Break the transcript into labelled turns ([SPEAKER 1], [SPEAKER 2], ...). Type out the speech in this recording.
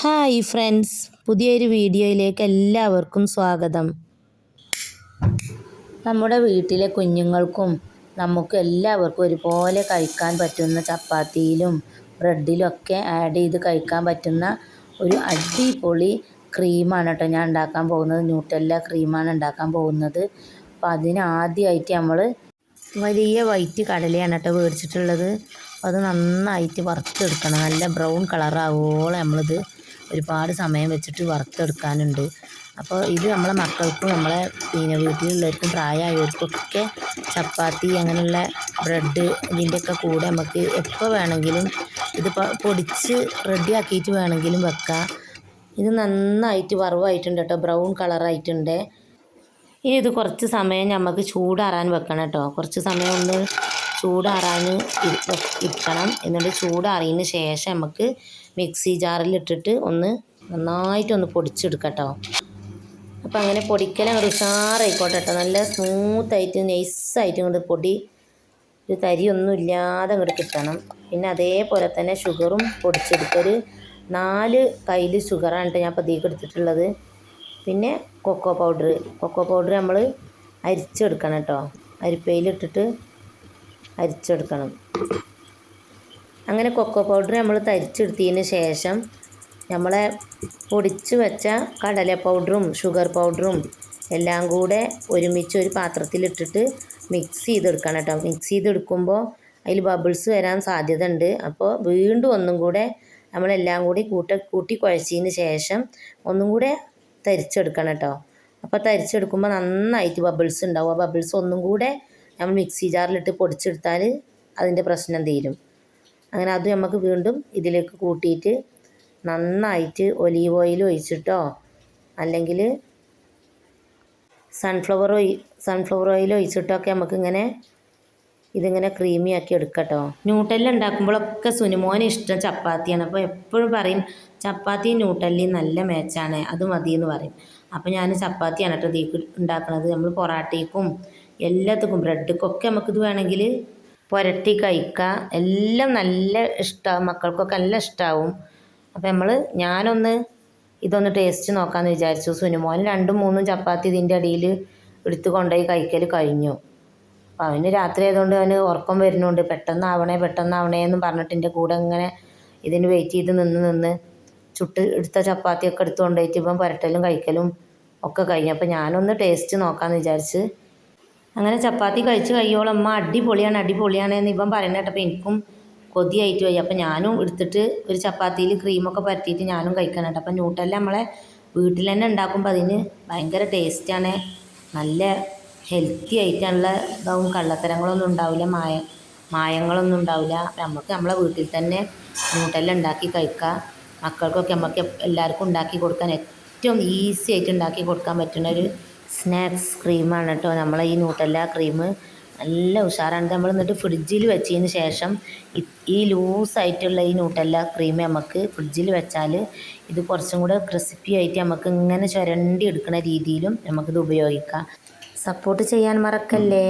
[SPEAKER 1] Hi friends പുതിയൊരു വീഡിയോയിലേക്ക് എല്ലാവർക്കും സ്വാഗതം. നമ്മുടെ വീട്ടിലെ കുഞ്ഞുങ്ങൾക്കും നമുക്ക് എല്ലാവർക്കും ഒരുപോലെ കഴിക്കാൻ പറ്റുന്ന ചപ്പാത്തിയിലും ബ്രെഡിലും ഒക്കെ ആഡ് ചെയ്ത് കഴിക്കാൻ പറ്റുന്ന ഒരു അടിപൊളി ക്രീമാണ് കേട്ടോ ഞാൻ ഉണ്ടാക്കാൻ പോകുന്നത്. ന്യൂട്ടെല്ല ക്രീമാണ് ഉണ്ടാക്കാൻ പോകുന്നത്. അപ്പോൾ അതിന് ആദ്യമായിട്ട് നമ്മൾ വലിയ വൈറ്റ് കടലയാണ് കേട്ടോ മേടിച്ചിട്ടുള്ളത് അത് നന്നായിട്ട് വറുത്തെടുക്കണം. നല്ല ബ്രൗൺ കളറാവോളം നമ്മളിത് ഒരുപാട് സമയം വെച്ചിട്ട് വറുത്തെടുക്കാനുണ്ട്. അപ്പോൾ ഇത് നമ്മളെ മക്കൾക്കും നമ്മളെ പിന്നെ വീട്ടിലുള്ളവർക്കും പ്രായമായവർക്കൊക്കെ ചപ്പാത്തി അങ്ങനെയുള്ള ബ്രെഡ് ഇതിന്റെയൊക്കെ കൂടെ നമുക്ക് എപ്പോൾ വേണമെങ്കിലും ഇത് പൊടിച്ച് റെഡിയാക്കിയിട്ട് വേണമെങ്കിലും വെക്കാം. ഇത് നന്നായിട്ട് വറവായിട്ടുണ്ട് കേട്ടോ ബ്രൗൺ കളറായിട്ടുണ്ട്. ഇനി ഇത് കുറച്ച് സമയം നമുക്ക് ചൂടാറാൻ വെക്കണം കേട്ടോ. കുറച്ച് സമയം ഒന്ന് ചൂടാറാൻ ഇരിക്കണം എന്നിട്ട് ചൂടാറിയതിന് ശേഷം നമുക്ക് മിക്സി ജാറിൽ ഇട്ടിട്ട് ഒന്ന് നന്നായിട്ടൊന്ന് പൊടിച്ചെടുക്കട്ടോ. കേട്ടോ അപ്പോൾ അങ്ങനെ പൊടിക്കൽ അങ്ങോട്ട് ഉഷാറായിക്കോട്ടെ കേട്ടോ നല്ല സ്മൂത്തായിട്ട് നൈസായിട്ട് ഇങ്ങോട്ട് പൊടി ഒരു തരിയൊന്നും ഇല്ലാതെ അങ്ങോട്ട് കിട്ടണം. പിന്നെ അതേപോലെ തന്നെ ഷുഗറും പൊടിച്ചെടുത്തൊരു നാല് കയ്യിൽ ഷുഗറാണ് കേട്ടോ ഞാൻ പതിയൊക്കെ എടുത്തിട്ടുള്ളത് പിന്നെ കൊക്കോ പൗഡർ കൊക്കോ പൗഡർ നമ്മൾ അരിച്ചെടുക്കണം കേട്ടോ അരിപ്പയിലിട്ടിട്ട് അരിച്ചെടുക്കണം. അങ്ങനെ കൊക്കോ പൗഡർ നമ്മൾ തരിച്ചെടുത്തതിന് ശേഷം നമ്മളെ പൊടിച്ച് വെച്ച കടല പൗഡറും ഷുഗർ പൗഡറും എല്ലാം കൂടെ ഒരുമിച്ച് ഒരു പാത്രത്തിലിട്ടിട്ട് മിക്സ് ചെയ്തെടുക്കണം കേട്ടോ. മിക്സ് ചെയ്തെടുക്കുമ്പോൾ അതിൽ ബബിൾസ് വരാൻ സാധ്യത ഉണ്ട് അപ്പോൾ വീണ്ടും ഒന്നും കൂടെ നമ്മളെല്ലാം കൂടി കൂട്ട കൂട്ടി കുഴച്ചതിന് ശേഷം ഒന്നും കൂടെ തരിച്ചെടുക്കണം കേട്ടോ. അപ്പോൾ തരിച്ചെടുക്കുമ്പോൾ നന്നായിട്ട് ബബിൾസ് ഉണ്ടാവും. ആ ബബിൾസ് ഒന്നും കൂടെ നമ്മൾ മിക്സി ജാറിലിട്ട് പൊടിച്ചെടുത്താൽ അതിന്റെ പ്രശ്നം തീരും. അങ്ങനെ അത് നമുക്ക് വീണ്ടും ഇതിലേക്ക് കൂട്ടിയിട്ട് നന്നായിട്ട് ഒലീവ് ഓയിൽ ഒഴിച്ചിട്ടോ അല്ലെങ്കിൽ സൺഫ്ലവർ ഓയിൽ സൺഫ്ലവർ ഓയിൽ ഒഴിച്ചിട്ടൊക്കെ നമുക്കിങ്ങനെ ഇതിങ്ങനെ ക്രീമി ആക്കി എടുക്കട്ടോ. ന്യൂട്ടല്ല ഉണ്ടാക്കുമ്പോഴൊക്കെ സുനിമോന് ഇഷ്ടം ചപ്പാത്തിയാണ്. അപ്പോൾ എപ്പോഴും പറയും ചപ്പാത്തി ന്യൂട്ടല്ലിയും നല്ല മേച്ചാണ് അത് മതി എന്ന് പറയും. അപ്പോൾ ഞാൻ ചപ്പാത്തിയാണ് കേട്ടോ ഉണ്ടാക്കുന്നത്. നമ്മൾ പൊറാട്ടയ്ക്കും എല്ലാത്തിനും ബ്രെഡ്ക്കൊക്കെ നമുക്കിത് വേണമെങ്കിൽ പുരട്ടി കഴിക്കുക എല്ലാം നല്ല ഇഷ്ടമാവും മക്കൾക്കൊക്കെ നല്ല ഇഷ്ടമാവും അപ്പോൾ നമ്മൾ ഞാനൊന്ന് ഇതൊന്ന് ടേസ്റ്റ് നോക്കാമെന്ന് വിചാരിച്ചു. സുനുമോൻ രണ്ടും മൂന്നും ചപ്പാത്തി ഇതിന്റെ അടിയിൽ എടുത്ത് കൊണ്ടുപോയി കഴിക്കൽ കഴിഞ്ഞു. അപ്പം അവന് രാത്രി ആയതുകൊണ്ട് അവന് ഉറക്കം വരുന്നുണ്ട്. പെട്ടെന്നാവണേ പെട്ടെന്നാവണേ എന്ന് പറഞ്ഞിട്ട് എന്റെ കൂടെ ഇങ്ങനെ ഇതിന് വെയിറ്റ് ചെയ്ത് നിന്ന് നിന്ന് ചുട്ട് എടുത്ത ചപ്പാത്തിയൊക്കെ എടുത്ത് കൊണ്ടുപോയിട്ട് ഇപ്പം പുരട്ടലും കഴിക്കലും ഒക്കെ കഴിഞ്ഞു. അപ്പം ഞാനൊന്ന് ടേസ്റ്റ് നോക്കാമെന്ന് വിചാരിച്ച് അങ്ങനെ ചപ്പാത്തി കഴിച്ച് കഴിയുമ്പോൾ അമ്മ അടിപൊളിയാണ് അടിപൊളിയാണ് എന്ന് ഇവൻ പറയുന്നത് കേട്ടപ്പോൾ എനിക്കും കൊതിയായിട്ട് പോയി അപ്പം ഞാനും എടുത്തിട്ട് ഒരു ചപ്പാത്തിയിൽ ക്രീമൊക്കെ പരത്തിയിട്ട് ഞാനും കഴിക്കാനുണ്ട് അപ്പം ന്യൂട്ടല്ല നമ്മളെ വീട്ടിൽ തന്നെ ഉണ്ടാക്കുമ്പോൾ അതിന് ഭയങ്കര ടേസ്റ്റാണ് നല്ല ഹെൽത്തി ആയിട്ടുള്ള ഇതാവും. കള്ളത്തരങ്ങളൊന്നും ഉണ്ടാവില്ല മായ മായങ്ങളൊന്നും ഉണ്ടാവില്ല. നമുക്ക് നമ്മളെ വീട്ടിൽ തന്നെ ന്യൂട്ടല്ല ഉണ്ടാക്കി കഴിക്കുക മക്കൾക്കൊക്കെ നമുക്ക് എല്ലാവർക്കും ഉണ്ടാക്കി കൊടുക്കാൻ ഏറ്റവും ഈസി ആയിട്ട് ഉണ്ടാക്കി കൊടുക്കാൻ പറ്റുന്ന ഒരു സ്നാക്സ് ക്രീമാണ് കേട്ടോ. നമ്മൾ ഈ നൂട്ടല്ല ക്രീം നല്ല ഉഷാറാണ്. നമ്മൾ എന്നിട്ട് ഫ്രിഡ്ജിൽ വെച്ചതിന് ശേഷം ഈ ലൂസായിട്ടുള്ള ഈ നൂട്ടല്ല ക്രീം നമുക്ക് ഫ്രിഡ്ജിൽ വെച്ചാൽ ഇത് കുറച്ചും കൂടെ ക്രിസ്പി ആയിട്ട് നമുക്ക് ഇങ്ങനെ ചുരണ്ടി എടുക്കുന്ന രീതിയിലും നമുക്കിത് ഉപയോഗിക്കാം. സപ്പോർട്ട് ചെയ്യാൻ മറക്കല്ലേ?